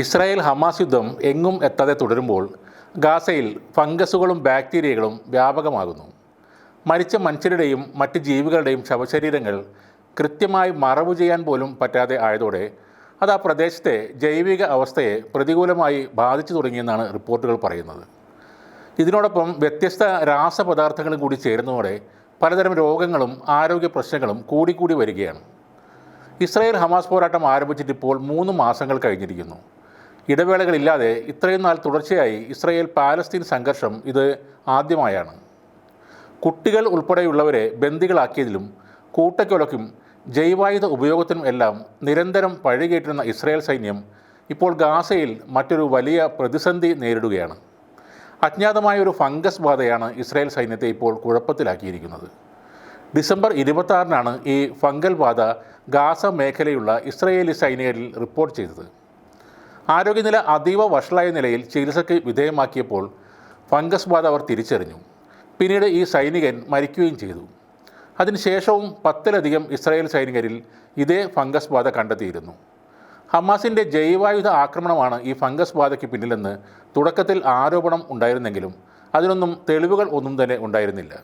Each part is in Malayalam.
ഇസ്രായേൽ ഹമാസ് യുദ്ധം എങ്ങും എത്താതെ തുടരുമ്പോൾ ഗാസയിൽ ഫംഗസുകളും ബാക്ടീരിയകളും വ്യാപകമാകുന്നു. മരിച്ച മനുഷ്യരുടെയും മറ്റ് ജീവികളുടെയും ശവശരീരങ്ങൾ കൃത്യമായി മറവു ചെയ്യാൻ പോലും പറ്റാതെ ആയതോടെ അത് ആ പ്രദേശത്തെ ജൈവിക അവസ്ഥയെ പ്രതികൂലമായി ബാധിച്ചു തുടങ്ങിയെന്നാണ് റിപ്പോർട്ടുകൾ പറയുന്നത്. ഇതിനോടൊപ്പം വ്യത്യസ്ത രാസപദാർത്ഥങ്ങളും കൂടി ചേരുന്നതോടെ പലതരം രോഗങ്ങളും ആരോഗ്യ പ്രശ്നങ്ങളും കൂടിക്കൂടി വരികയാണ്. ഇസ്രായേൽ ഹമാസ് പോരാട്ടം ആരംഭിച്ചിട്ട് ഇപ്പോൾ മൂന്ന് മാസങ്ങൾ കഴിഞ്ഞിരിക്കുന്നു. ഇടവേളകളില്ലാതെ ഇത്രയും നാൾ തുടർച്ചയായി ഇസ്രയേൽ പാലസ്തീൻ സംഘർഷം ഇത് ആദ്യമായാണ്. കുട്ടികൾ ഉൾപ്പെടെയുള്ളവരെ ബന്ദികളാക്കിയതിലും കൂട്ടക്കൊലയ്ക്കും ജൈവായുധ ഉപയോഗത്തിനും എല്ലാം നിരന്തരം പഴുകേറ്റിരുന്ന ഇസ്രായേൽ സൈന്യം ഇപ്പോൾ ഗാസയിൽ മറ്റൊരു വലിയ പ്രതിസന്ധി നേരിടുകയാണ്. അജ്ഞാതമായ ഒരു ഫംഗസ് ബാധയാണ് ഇസ്രായേൽ സൈന്യത്തെ ഇപ്പോൾ കുഴപ്പത്തിലാക്കിയിരിക്കുന്നത്. ഡിസംബർ ഇരുപത്താറിനാണ് ഈ ഫംഗൽ ബാധ ഗാസ മേഖലയുള്ള ഇസ്രയേലി സൈനികരിൽ റിപ്പോർട്ട് ചെയ്തത്. ആരോഗ്യനില അതീവ വഷളായ നിലയിൽ ചികിത്സയ്ക്ക് വിധേയമാക്കിയപ്പോൾ ഫംഗസ് ബാധ അവർ തിരിച്ചറിഞ്ഞു. പിന്നീട് ഈ സൈനികൻ മരിക്കുകയും ചെയ്തു. അതിനുശേഷവും പത്തിലധികം ഇസ്രായേൽ സൈനികരിൽ ഇതേ ഫംഗസ് ബാധ കണ്ടെത്തിയിരുന്നു. ഹമാസിന്റെ ജൈവായുധ ആക്രമണമാണ് ഈ ഫംഗസ് ബാധയ്ക്ക് പിന്നിലെന്ന് തുടക്കത്തിൽ ആരോപണം ഉണ്ടായിരുന്നെങ്കിലും അതിനൊന്നും തെളിവുകൾ ഒന്നും തന്നെ ഉണ്ടായിരുന്നില്ല.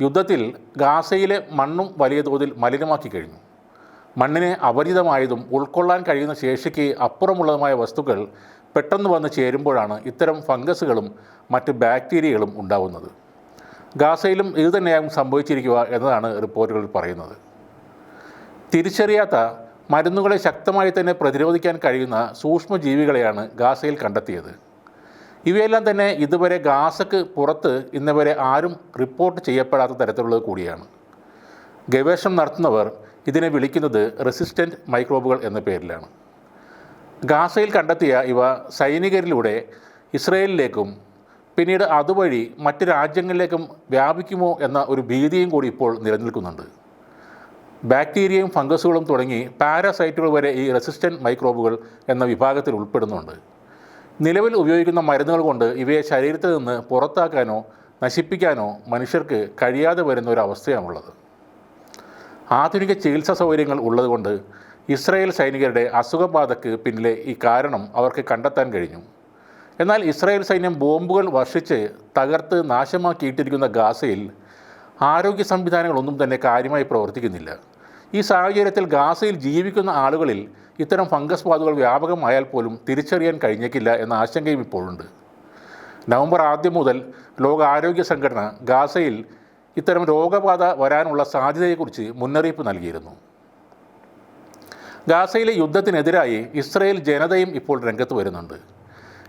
യുദ്ധത്തിൽ ഗാസയിലെ മണ്ണും വലിയ തോതിൽ മലിനമാക്കി കഴിഞ്ഞു. മണ്ണിനെ അപരിതമായതും ഉൾക്കൊള്ളാൻ കഴിയുന്ന ശേഷിക്ക് അപ്പുറമുള്ളതുമായ വസ്തുക്കൾ പെട്ടെന്ന് വന്ന് ചേരുമ്പോഴാണ് ഇത്തരം ഫംഗസുകളും മറ്റ് ബാക്ടീരിയകളും ഉണ്ടാവുന്നത്. ഗാസയിലും ഇത് തന്നെയാകും സംഭവിച്ചിരിക്കുക എന്നതാണ് റിപ്പോർട്ടുകൾ പറയുന്നത്. തിരിച്ചറിയാത്ത മരുന്നുകളെ ശക്തമായി തന്നെ പ്രതിരോധിക്കാൻ കഴിയുന്ന സൂക്ഷ്മജീവികളെയാണ് ഗാസയിൽ കണ്ടെത്തിയത്. ഇവയെല്ലാം തന്നെ ഇതുവരെ ഗാസക്ക് പുറത്ത് ഇന്നവരെ ആരും റിപ്പോർട്ട് ചെയ്യപ്പെടാത്ത തരത്തിലുള്ളത് കൂടിയാണ്. ഗവേഷണം നടത്തുന്നവർ ഇതിനെ വിളിക്കുന്നത് റെസിസ്റ്റന്റ് മൈക്രോബുകൾ എന്ന പേരിലാണ്. ഗാസയിൽ കണ്ടെത്തിയ ഇവ സൈനികരിലൂടെ ഇസ്രയേലിലേക്കും പിന്നീട് അതുവഴി മറ്റ് രാജ്യങ്ങളിലേക്കും വ്യാപിക്കുമോ എന്ന ഒരു ഭീതിയും കൂടി ഇപ്പോൾ നിലനിൽക്കുന്നുണ്ട്. ബാക്ടീരിയയും ഫംഗസുകളും തുടങ്ങി പാരാസൈറ്റുകൾ വരെ ഈ റെസിസ്റ്റന്റ് മൈക്രോബുകൾ എന്ന വിഭാഗത്തിൽ ഉൾപ്പെടുന്നുണ്ട്. നിലവിൽ ഉപയോഗിക്കുന്ന മരുന്നുകൾ കൊണ്ട് ഇവയെ ശരീരത്തിൽ നിന്ന് പുറത്താക്കാനോ നശിപ്പിക്കാനോ മനുഷ്യർക്ക് കഴിയാതെ വരുന്ന ഒരു അവസ്ഥയാണുള്ളത്. ആധുനിക ചികിത്സാ സൗകര്യങ്ങൾ ഉള്ളതുകൊണ്ട് ഇസ്രായേൽ സൈനികരുടെ അസുഖബാധയ്ക്ക് പിന്നിലെ ഈ കാരണം അവർക്ക് കണ്ടെത്താൻ കഴിഞ്ഞു. എന്നാൽ ഇസ്രായേൽ സൈന്യം ബോംബുകൾ വർഷിച്ച് തകർത്ത് നാശമാക്കിയിട്ടിരിക്കുന്ന ഗാസയിൽ ആരോഗ്യ സംവിധാനങ്ങളൊന്നും തന്നെ കാര്യമായി പ്രവർത്തിക്കുന്നില്ല. ഈ സാഹചര്യത്തിൽ ഗാസയിൽ ജീവിക്കുന്ന ആളുകളിൽ ഇത്തരം ഫംഗസ് ബാധകൾ വ്യാപകമായാൽ പോലും തിരിച്ചറിയാൻ കഴിഞ്ഞേക്കില്ല എന്ന ആശങ്കയും ഇപ്പോഴുണ്ട്. നവംബർ ആദ്യം മുതൽ ലോകാരോഗ്യ സംഘടന ഗാസയിൽ ഇത്തരം രോഗബാധ വരാനുള്ള സാധ്യതയെക്കുറിച്ച് മുന്നറിയിപ്പ് നൽകിയിരുന്നു. ഗാസയിലെ യുദ്ധത്തിനെതിരായി ഇസ്രയേൽ ജനതയും ഇപ്പോൾ രംഗത്ത് വരുന്നുണ്ട്.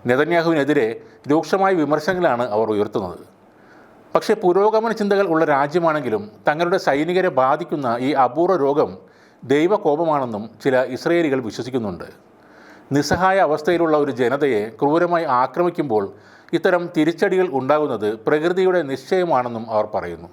നെതന്യാഹുവിനെതിരെ രൂക്ഷമായ വിമർശനങ്ങളാണ് അവർ ഉയർത്തുന്നത്. പക്ഷേ പുരോഗമന ചിന്തകൾ ഉള്ള രാജ്യമാണെങ്കിലും തങ്ങളുടെ സൈനികരെ ബാധിക്കുന്ന ഈ അപൂർവ രോഗം ദൈവകോപമാണെന്നും ചില ഇസ്രയേലികൾ വിശ്വസിക്കുന്നുണ്ട്. നിസ്സഹായ അവസ്ഥയിലുള്ള ഒരു ജനതയെ ക്രൂരമായി ആക്രമിക്കുമ്പോൾ ഇത്തരം തിരിച്ചടികൾ ഉണ്ടാകുന്നത് പ്രകൃതിയുടെ നിശ്ചയമാണെന്നും അവർ പറയുന്നു.